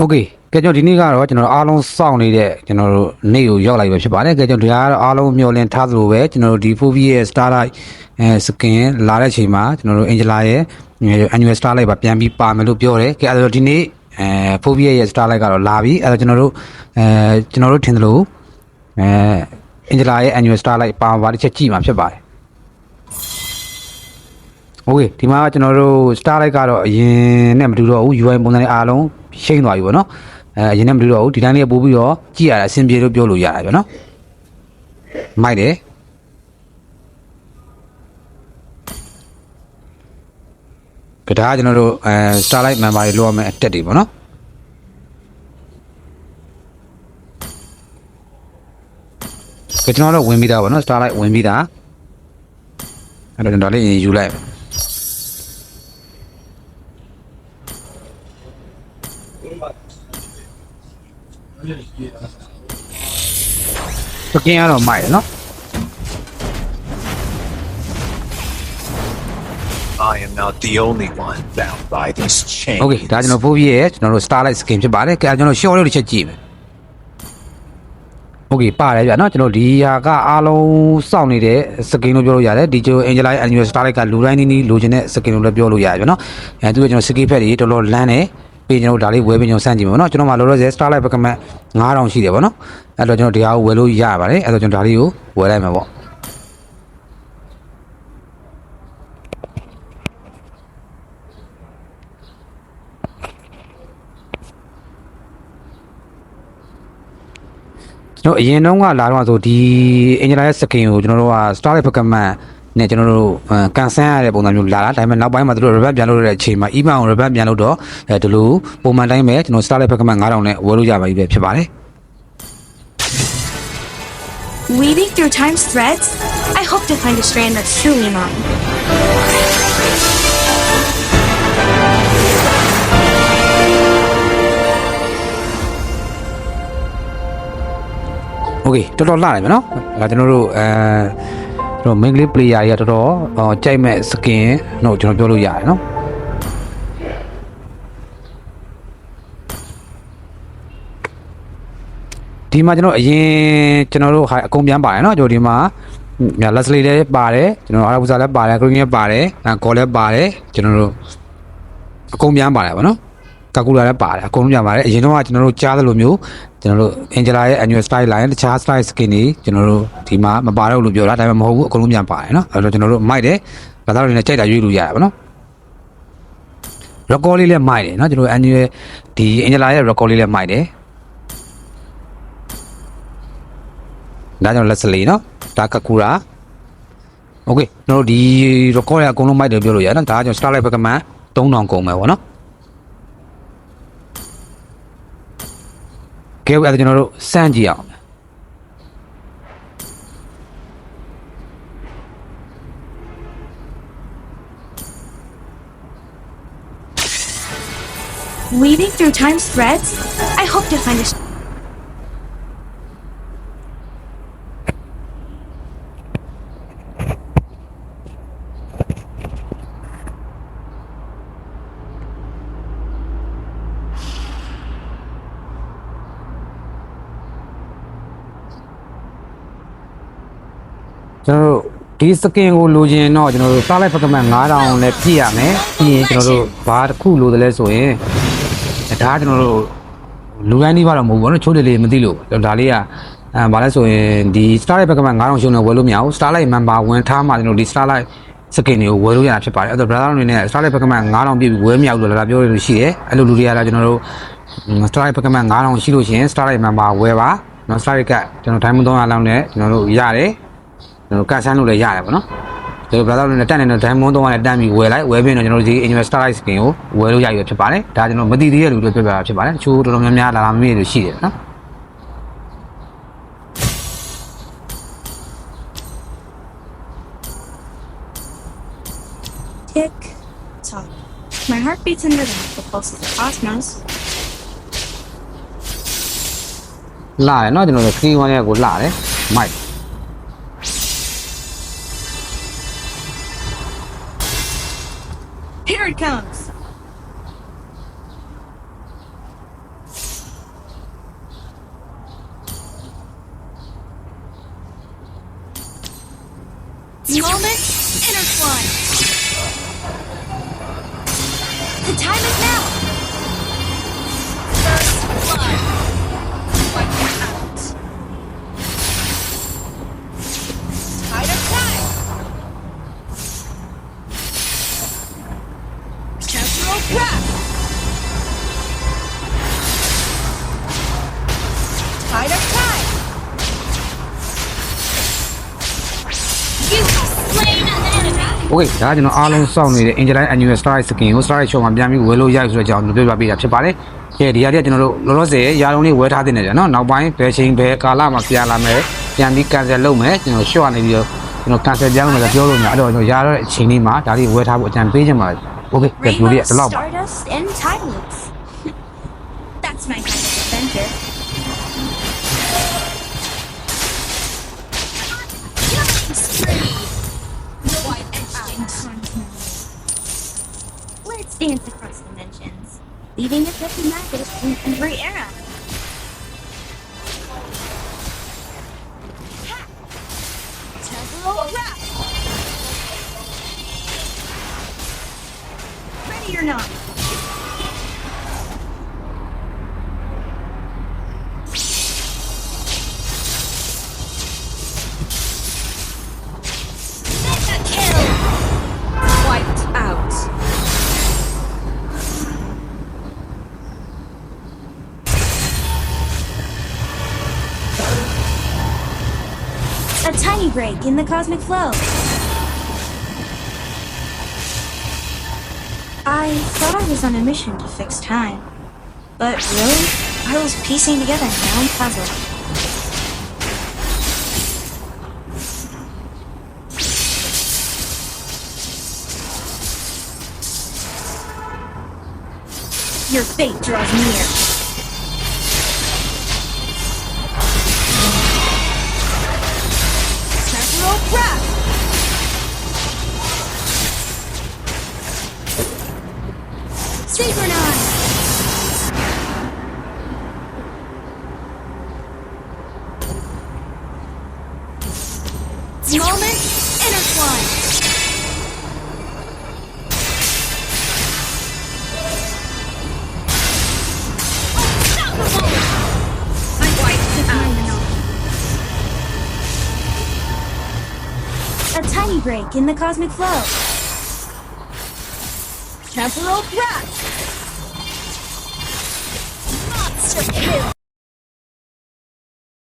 โอเคကဲကျွန်တော်ဒီနေ့ကတော့ကျွန်တော်တို့အားလုံးစောင့်နေတဲ့ကျွန်တော်တို့နေ့ကိုရောက်လိုက်ပဲဖြစ်ပါတယ်ကဲကျွန်တော်ဒီကတော့အားလုံးမျှော်လင့်ထားသလိုပဲကျွန်တော်တို့ဒီ Fovi ရဲ့ Starlight အဲ skin လာတဲ့အချိန်မှာကျွန်တော်တို့ Angela ရဲ့ annual Starlight ပါပြန်ပြီးပါမယ်လို့ပြောတယ်ကဲအဲ့တော့ဒီနေ့အဲ Fovi ရဲ့ Starlight ကတော့လာပြီအဲ့တော့ကျွန်တော်တို့အဲကျွန်တော်တို့ထင်သလိုအဲ Angela ရဲ့ annual Starlight ပါမှာပါတစ်ချက်ကြည့်မှာဖြစ်ပါတယ် โอเคဒီမှာကကျွန်တော်တို့ Starlight ကတော့အရင်နဲ့မတူတော့ဘူး UI ပုံစံတွေအားလုံးရှိမ့်သွားပြီပေါ့နော်အဲအရင်နဲ့မတူတော့ဘူးဒီတိုင်းလေးပို့ပြီးတော့ကြည့်ရတာအဆင်ပြေလို့ပြောလို့ရတယ်ဗျာနော်မိုက်တယ်ကဒါကကျွန်တော်တို့အဲ Starlight member တွေလိုရမယ်အတက်တွေပေါ့နော်ကကျွန်တော်တို့ဝင်ပြီးသားပေါ့နော် Starlight ဝင်ပြီးသားအဲ့တော့ကျွန်တော်လေးရင်ယူလိုက် မယ် စကင်ကတော့မိုက်တယ်နော် I am not the only one bound by this chain. โอเคဒါကျွန်တော်ဖိုးပြရဲ့ကျွန်တော်တို့ Starlight skin ဖြစ်ပါတယ်ကဲကျွန်တော် short လေးတစ်ချက်ကြည့်မယ်โอเคပါတယ်ဗျာเนาะကျွန်တော်ဒီဟာကအားလုံးစောင့်နေတဲ့ skin လို့ပြောလို့ရတယ်ဒီကျို Angel Annual Starlight ကလူတိုင်းနီးနီးလိုချင်တဲ့ skin လို့လည်းပြောလို့ရတယ်ဗျာเนาะအဲသူကကျွန်တော် skin ဖက်တွေတော်တော်လန်းတယ် ပေးကျွန်တော်ဒါလေးဝယ်ပေးကျွန်တော်စမ်းကြည့်မယ်ပေါ့နော်ကျွန်တော်မှလောလောဆယ် Starlight Pokemon 9000ရှိတယ်ပေါ့နော်အဲ့တော့ကျွန်တော်တရားကိုဝယ်လို့ရပါတယ်အဲ့တော့ကျွန်တော်ဒါလေးကိုဝယ်လိုက်မှာပေါ့ကျွန်တော်အရင်တုန်းကလာတော့ဆိုဒီအင်ဂျင်နီယာစကင်ကိုကျွန်တော်တို့က Starlight Pokemon နဲ့ကျွန်တော်တို့ကန်ဆန်းရတဲ့ပုံစံမျိုးလာတာဒါပေမဲ့နောက်ပိုင်းမှာသူတို့ revamp ပြန်လုပ်တဲ့အချိန်မှာ Evan ကို revamp ပြန်လုပ်တော့အဲဒီလိုပုံမှန်တိုင်းပဲကျွန်တော် Starlight Pokemon 9000နဲ့ဝယ်လို့ရပါပြီပဲဖြစ်ပါတယ် Weaving through time's threads, I hope to find a strand that's truly mine. Okay တော်တော်လှတယ်ဗျနော်ဒါကျွန်တော်တို့အဲကျွန် တော် main player တွေကတော်တော်အော်ကြိုက်မဲ့ skin တော့ကျွန်တော်ပြောလို့ရတယ်နော်ဒီမှာကျွန်တော်အရင်ကျွန်တော်တို့ဟာအကုန်ပြန်ပါတယ်เนาะကျွန်တော်ဒီမှာညာ Leslie လည်းပါတယ်ကျွန်တော်အာရဘူဇာလည်းပါတယ် Green လည်းပါတယ်အဲကောလည်းပါတယ်ကျွန်တော်တို့အကုန်ပြန်ပါတယ်ဗောနော် ကာကူလာလည်းပါတယ်အကုန်လုံးပြန်ပါတယ်အရင်တော့ကကျွန်တော်တို့ကြားသလိုမျိုးကျွန်တော်တို့ Angela ရဲ့ annual style line တခြား style skin တွေကျွန်တော်တို့ဒီမှာမပါတော့လို့ပြောတာဒါပေမဲ့မဟုတ်ဘူးအကုန်လုံးပြန်ပါတယ်เนาะအဲ့တော့ကျွန်တော်တို့မိုက်တယ်ဘာသာလို့လည်းကြိုက်တာရွေးလို့ရတယ်ဗောနော် record လေးလည်းမိုက်တယ်เนาะကျွန်တော် annual ဒီ Angela ရဲ့ record လေးလည်းမိုက်တယ် ဒါကြောင့်လက်စလီနော်ဒါကကူရာโอเคကျွန်တော်တို့ဒီ record ရအကုန်လုံးမိုက်တယ်ပြောလို့ရတယ်နော်ဒါကြောင့် starlight ဘက်ကမှ3000ကုန်မယ်ဗောနော် ကဲအဲ့ဒါကျွန်တော်တို့စမ်းကြည့်အောင် Weaving through time's threads, I hope to find a. ကျွန်တော်တို့ဒီ skin ကိုလိုချင်တော့ကျွန်တော်တို့ starlight ဘက်ကမှ9000နဲ့ပြည့်ရမယ်ပြီးရင်ကျွန်တော်တို့ဘာတစ်ခုလိုတယ်လဲဆိုရင်ဒါကကျွန်တော်တို့လူတိုင်းနေပါတော့မဟုတ်ဘူးဗောနော်ချိုးတယ်လေးမသိလို့ကျွန်တော်ဒါလေးကအဲဘာလဲဆိုရင်ဒီ starlight ဘက်ကမှ9000ရှုံးနေဝယ်လို့မရဘူး starlight member ဝင်ထားမှကျွန်တော်ဒီ starlight skin တွေကိုဝယ်လို့ရတာဖြစ်ပါတယ်အဲ့တော့ brother အနေနဲ့ starlight ဘက်ကမှ9000ပြည့်ပြီးဝယ်မရဘူးလို့လာပြောရလို့ရှိတယ်အဲ့လိုလူတွေကလည်းကျွန်တော်တို့ starlight ဘက်ကမှ9000ရှိလို့ရှိရင် starlight member ဝယ်ပါနော် starlight ကကျွန်တော် diamond 300လောက်နဲ့ကျွန်တော်တို့ရတယ် ကျွန်တော်ကတ်ဆန်းလို့လည်းရတယ်ပေါ့နော်ဒီ brother တို့နဲ့တက်နေတဲ့ diamond တော့လည်းတန်းပြီးဝယ်လိုက်ဝယ်ပြီးတော့ကျွန်တော်တို့ဒီ annual starlight skin ကိုဝယ်လို့ရပြီဖြစ်ပါတယ်ဒါကျွန်တော်မသိသေးတဲ့လူတွေပြပြတာဖြစ်ပါတယ်တချို့တော်တော်များများလာလာမမေ့လို့ရှိတယ်နော် Tick tock. My heart beats in rhythm with the pulse of the cosmos. လာတယ်နော်ကျွန်တော်တို့ skin 1ရဲ့ကိုလာတယ်မို comes. Moment, intertwine. Okay ဒါကကျွန်တော်အားလုံးစောင့်နေတဲ့ Angeline Annual Star Skin ကို Star Shop မှာပြန်ပြီးဝယ်လို့ရပြီဆိုတော့ကျွန်တော်ပြောပြပေးတာဖြစ်ပါတယ်။ကဲဒီဟာတွေကကျွန်တော်တို့လောလောဆယ်ရာလုံးလေးဝယ်ထားတင်နေကြနော်။နောက်ပိုင်းဘယ်ချိန်ဘယ်ကာလမှာပြန်လာမယ်။ပြန်ပြီး cancel လုပ်မယ်။ကျွန်တော် short နေပြီးတော့ကျွန်တော် cancel ပြန်လုပ်မယ်ဆိုပြောလို့မရအဲ့တော့ကျွန်တော်ရာတော့အချိန်လေးမှာဒါတွေဝယ်ထားဖို့အကြံပေးချင်ပါတယ်။ Okay ကဲဒီလိုလေးကဒီလောက်ပါ။ That's my leaving a filthy magic in every era. Ready or not? A tiny break in the cosmic flow. I thought I was on a mission to fix time. But really, I was piecing together my own puzzle. Your fate draws near. Synchronize! Moment, intertwine! A tiny break in the cosmic flow. Temporal breath. Monster kill!